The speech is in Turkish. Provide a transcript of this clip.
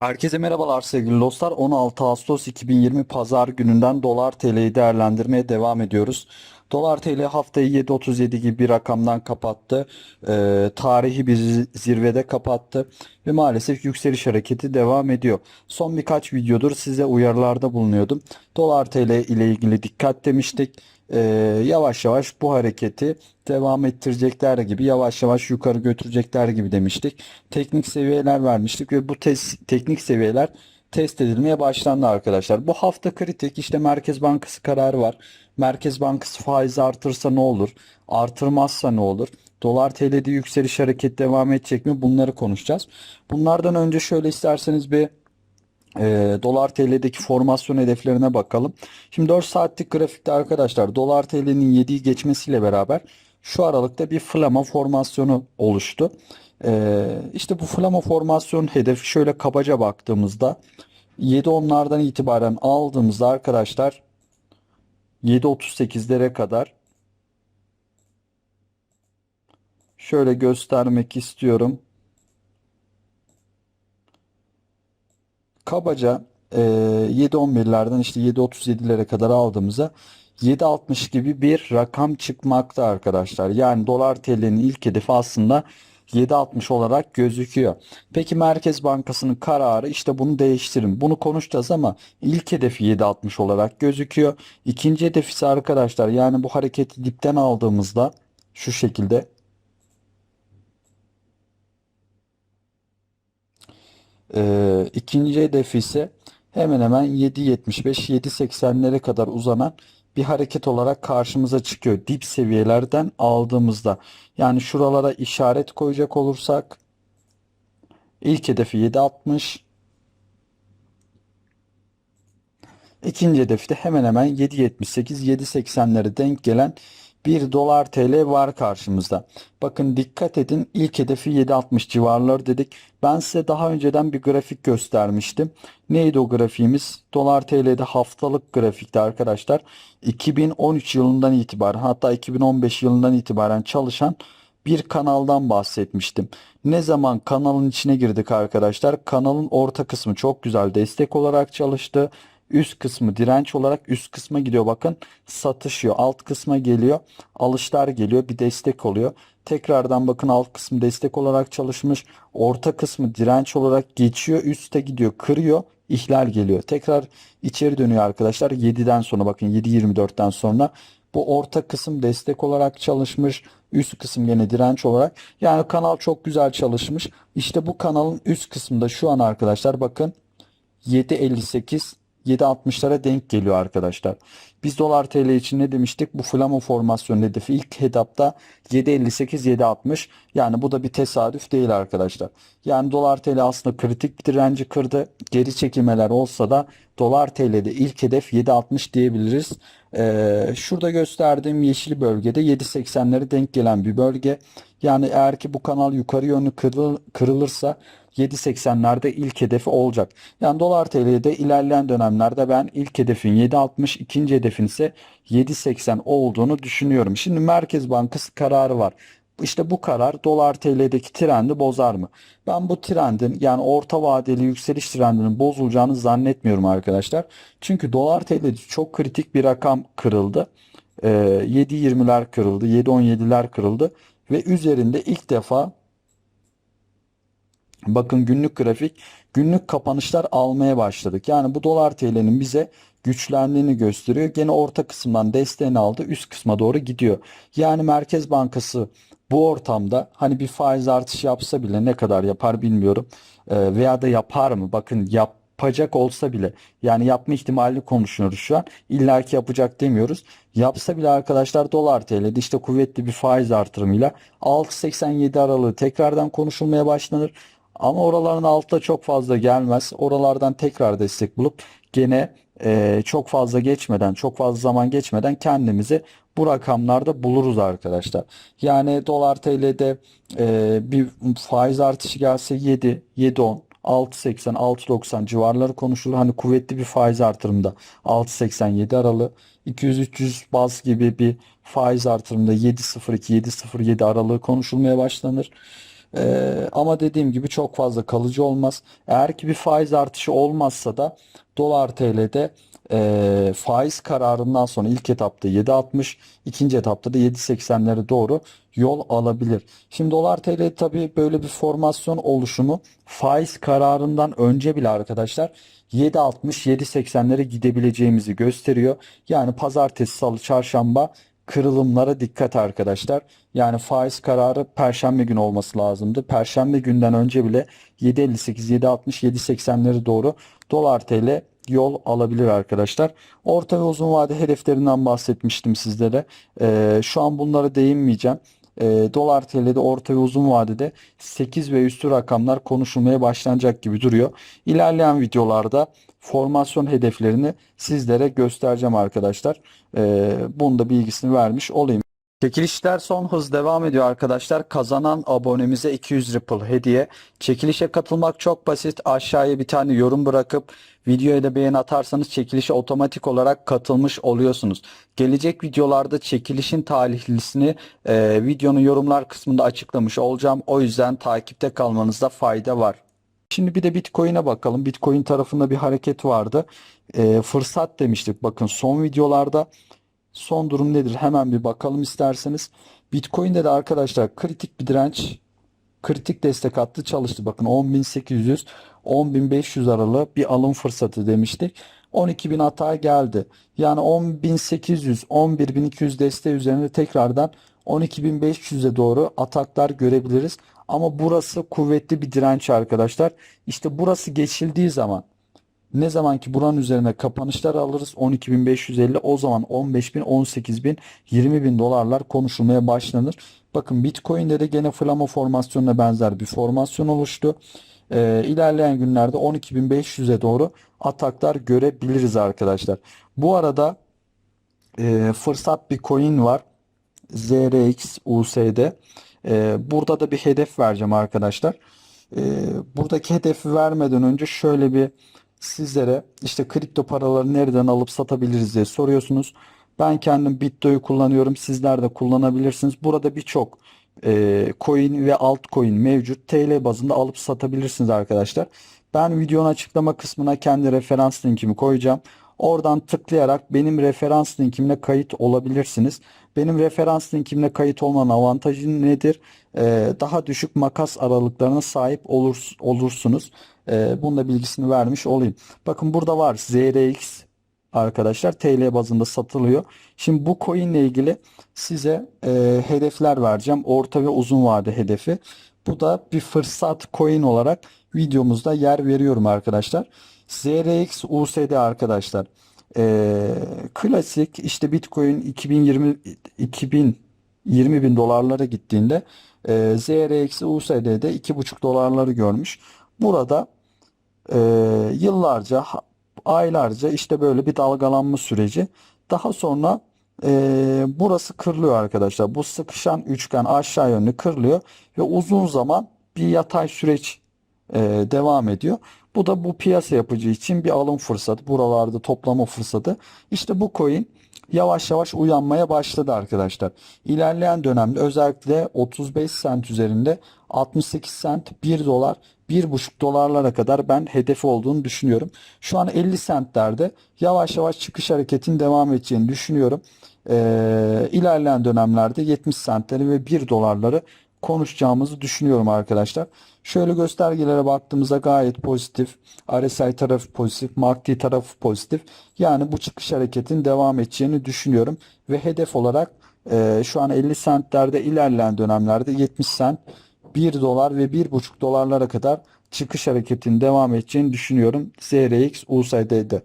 Herkese merhabalar sevgili dostlar. 16 Ağustos 2020 Pazar gününden dolar TL'yi değerlendirmeye devam ediyoruz. Dolar TL haftayı 7.37 gibi bir rakamdan kapattı. Ee, tarihi bir zi- zirvede kapattı ve maalesef yükseliş hareketi devam ediyor. Son birkaç videodur size uyarılarda bulunuyordum. Dolar TL ile ilgili dikkat demiştik. Ee, yavaş yavaş bu hareketi devam ettirecekler gibi yavaş yavaş yukarı götürecekler gibi demiştik. Teknik seviyeler vermiştik ve bu tes- teknik seviyeler test edilmeye başlandı arkadaşlar. Bu hafta kritik işte Merkez Bankası kararı var. Merkez Bankası faizi artırsa ne olur? Artırmazsa ne olur? Dolar TL'de yükseliş hareketi devam edecek mi? Bunları konuşacağız. Bunlardan önce şöyle isterseniz bir e, dolar TL'deki formasyon hedeflerine bakalım. Şimdi 4 saatlik grafikte arkadaşlar dolar TL'nin 7'yi geçmesiyle beraber şu aralıkta bir flama formasyonu oluştu. E, işte bu flama formasyon hedefi şöyle kabaca baktığımızda 7 onlardan itibaren aldığımızda arkadaşlar 7.38'lere kadar şöyle göstermek istiyorum. Kabaca e, 7.11'lerden işte 7.37'lere kadar aldığımızda 7.60 gibi bir rakam çıkmakta arkadaşlar. Yani dolar TL'nin ilk hedefi aslında 7.60 olarak gözüküyor. Peki Merkez Bankası'nın kararı işte bunu değiştirin. Bunu konuşacağız ama ilk hedefi 7.60 olarak gözüküyor. İkinci hedef ise arkadaşlar yani bu hareketi dipten aldığımızda şu şekilde Ee, ikinci hedefi ise hemen hemen 7.75-7.80'lere kadar uzanan bir hareket olarak karşımıza çıkıyor. Dip seviyelerden aldığımızda. Yani şuralara işaret koyacak olursak ilk hedefi 7.60, ikinci hedefi de hemen hemen 7.78-7.80'lere denk gelen bir dolar TL var karşımızda. Bakın dikkat edin ilk hedefi 7.60 civarları dedik. Ben size daha önceden bir grafik göstermiştim. Neydi o grafiğimiz? Dolar TL'de haftalık grafikte arkadaşlar. 2013 yılından itibaren hatta 2015 yılından itibaren çalışan bir kanaldan bahsetmiştim. Ne zaman kanalın içine girdik arkadaşlar? Kanalın orta kısmı çok güzel destek olarak çalıştı. Üst kısmı direnç olarak üst kısma gidiyor bakın satışıyor. Alt kısma geliyor. Alışlar geliyor. Bir destek oluyor. Tekrardan bakın alt kısmı destek olarak çalışmış. Orta kısmı direnç olarak geçiyor. Üste gidiyor. Kırıyor. ihlal geliyor. Tekrar içeri dönüyor arkadaşlar. 7'den sonra bakın 7.24'ten sonra bu orta kısım destek olarak çalışmış. Üst kısım yine direnç olarak. Yani kanal çok güzel çalışmış. İşte bu kanalın üst kısmında şu an arkadaşlar bakın 7.58 7.60'lara denk geliyor arkadaşlar. Biz dolar TL için ne demiştik? Bu flama formasyon hedefi ilk etapta 7.58 7.60 yani bu da bir tesadüf değil arkadaşlar. Yani dolar TL aslında kritik direnci kırdı. Geri çekilmeler olsa da dolar TL'de ilk hedef 7.60 diyebiliriz. Ee, şurada gösterdiğim yeşil bölgede 7.80'lere denk gelen bir bölge. Yani eğer ki bu kanal yukarı yönlü kırıl- kırılırsa 7.80'lerde ilk hedefi olacak. Yani dolar TL'de ilerleyen dönemlerde ben ilk hedefin 7.60, ikinci hedefin ise 7.80 olduğunu düşünüyorum. Şimdi Merkez Bankası kararı var. İşte bu karar dolar TL'deki trendi bozar mı? Ben bu trendin yani orta vadeli yükseliş trendinin bozulacağını zannetmiyorum arkadaşlar. Çünkü dolar TL'de çok kritik bir rakam kırıldı. Ee, 7.20'ler kırıldı, 7.17'ler kırıldı ve üzerinde ilk defa Bakın günlük grafik, günlük kapanışlar almaya başladık. Yani bu dolar TL'nin bize güçlendiğini gösteriyor. Gene orta kısımdan desteğini aldı, üst kısma doğru gidiyor. Yani Merkez Bankası bu ortamda hani bir faiz artışı yapsa bile ne kadar yapar bilmiyorum. Ee, veya da yapar mı? Bakın yapacak olsa bile yani yapma ihtimalini konuşuyoruz şu an. İlla ki yapacak demiyoruz. Yapsa bile arkadaşlar dolar TL'de işte kuvvetli bir faiz artırımıyla 6.87 aralığı tekrardan konuşulmaya başlanır. Ama oraların altında çok fazla gelmez. Oralardan tekrar destek bulup gene e, çok fazla geçmeden, çok fazla zaman geçmeden kendimizi bu rakamlarda buluruz arkadaşlar. Yani dolar TL'de e, bir faiz artışı gelse 7, 7.10, 6.80, 6.90 civarları konuşulur. Hani kuvvetli bir faiz artırımda 6.87 aralığı 200-300 baz gibi bir faiz artırımda 7.02, 7.07 aralığı konuşulmaya başlanır. Ee, ama dediğim gibi çok fazla kalıcı olmaz. Eğer ki bir faiz artışı olmazsa da dolar TL'de e, faiz kararından sonra ilk etapta 7.60, ikinci etapta da 7.80'lere doğru yol alabilir. Şimdi dolar TL tabii böyle bir formasyon oluşumu faiz kararından önce bile arkadaşlar 7.60, 7.80'lere gidebileceğimizi gösteriyor. Yani pazartesi, salı, çarşamba kırılımlara dikkat arkadaşlar. Yani faiz kararı perşembe günü olması lazımdı. Perşembe günden önce bile 7.58, 7.60, 7.80'leri doğru dolar TL yol alabilir arkadaşlar. Orta ve uzun vade hedeflerinden bahsetmiştim sizlere. Ee, şu an bunlara değinmeyeceğim. Ee, dolar TL'de orta ve uzun vadede 8 ve üstü rakamlar konuşulmaya başlanacak gibi duruyor. İlerleyen videolarda formasyon hedeflerini sizlere göstereceğim arkadaşlar. Ee, bunun da bilgisini vermiş olayım. Çekilişler son hız devam ediyor arkadaşlar. Kazanan abonemize 200 Ripple hediye. Çekilişe katılmak çok basit. Aşağıya bir tane yorum bırakıp videoya da beğeni atarsanız çekilişe otomatik olarak katılmış oluyorsunuz. Gelecek videolarda çekilişin talihlisini e, videonun yorumlar kısmında açıklamış olacağım. O yüzden takipte kalmanızda fayda var. Şimdi bir de Bitcoin'e bakalım. Bitcoin tarafında bir hareket vardı. E, fırsat demiştik. Bakın son videolarda son durum nedir? Hemen bir bakalım isterseniz. Bitcoin'de de arkadaşlar kritik bir direnç, kritik destek hattı çalıştı. Bakın 10.800, 10.500 aralığı bir alım fırsatı demiştik. 12.000 hata geldi. Yani 10.800, 11.200 desteği üzerinde tekrardan 12.500'e doğru ataklar görebiliriz. Ama burası kuvvetli bir direnç arkadaşlar. İşte burası geçildiği zaman ne zaman ki buranın üzerine kapanışlar alırız 12.550 o zaman 15.000, 18.000, 20.000 dolarlar konuşulmaya başlanır. Bakın Bitcoin'de de gene flama formasyonuna benzer bir formasyon oluştu. Ee, ilerleyen günlerde 12.500'e doğru ataklar görebiliriz arkadaşlar. Bu arada e, fırsat bir coin var. ZRX USD. Ee, burada da bir hedef vereceğim arkadaşlar. Ee, buradaki hedefi vermeden önce şöyle bir sizlere işte kripto paraları nereden alıp satabiliriz diye soruyorsunuz. Ben kendim Bitdo'yu kullanıyorum. Sizler de kullanabilirsiniz. Burada birçok e, coin ve altcoin mevcut. TL bazında alıp satabilirsiniz arkadaşlar. Ben videonun açıklama kısmına kendi referans linkimi koyacağım. Oradan tıklayarak benim referans linkimle kayıt olabilirsiniz. Benim referans linkimle kayıt olmanın avantajı nedir? Ee, daha düşük makas aralıklarına sahip olur, olursunuz. Ee, bunun da bilgisini vermiş olayım. Bakın burada var ZRX arkadaşlar TL bazında satılıyor. Şimdi bu coin ile ilgili size e, hedefler vereceğim. Orta ve uzun vade hedefi. Bu da bir fırsat coin olarak videomuzda yer veriyorum arkadaşlar. ZRX USD arkadaşlar. Ee, klasik işte Bitcoin 2020 2020 bin dolarlara gittiğinde e, ZRX USD'de 2,5 dolarları görmüş. Burada e, yıllarca aylarca işte böyle bir dalgalanma süreci. Daha sonra e, burası kırılıyor arkadaşlar. Bu sıkışan üçgen aşağı yönlü kırılıyor ve uzun zaman bir yatay süreç e, devam ediyor. Bu da bu piyasa yapıcı için bir alım fırsatı. Buralarda toplama fırsatı. İşte bu coin yavaş yavaş uyanmaya başladı arkadaşlar. İlerleyen dönemde özellikle 35 sent üzerinde 68 sent 1 dolar 1,5 dolarlara kadar ben hedefi olduğunu düşünüyorum. Şu an 50 sentlerde yavaş yavaş çıkış hareketin devam edeceğini düşünüyorum. Ee, ilerleyen dönemlerde 70 sentleri ve 1 dolarları konuşacağımızı düşünüyorum arkadaşlar. Şöyle göstergelere baktığımızda gayet pozitif. RSI tarafı pozitif. MACD tarafı pozitif. Yani bu çıkış hareketin devam edeceğini düşünüyorum. Ve hedef olarak e, şu an 50 sentlerde ilerleyen dönemlerde 70 sent 1 dolar ve 1,5 dolarlara kadar çıkış hareketinin devam edeceğini düşünüyorum. ZRX USD'de.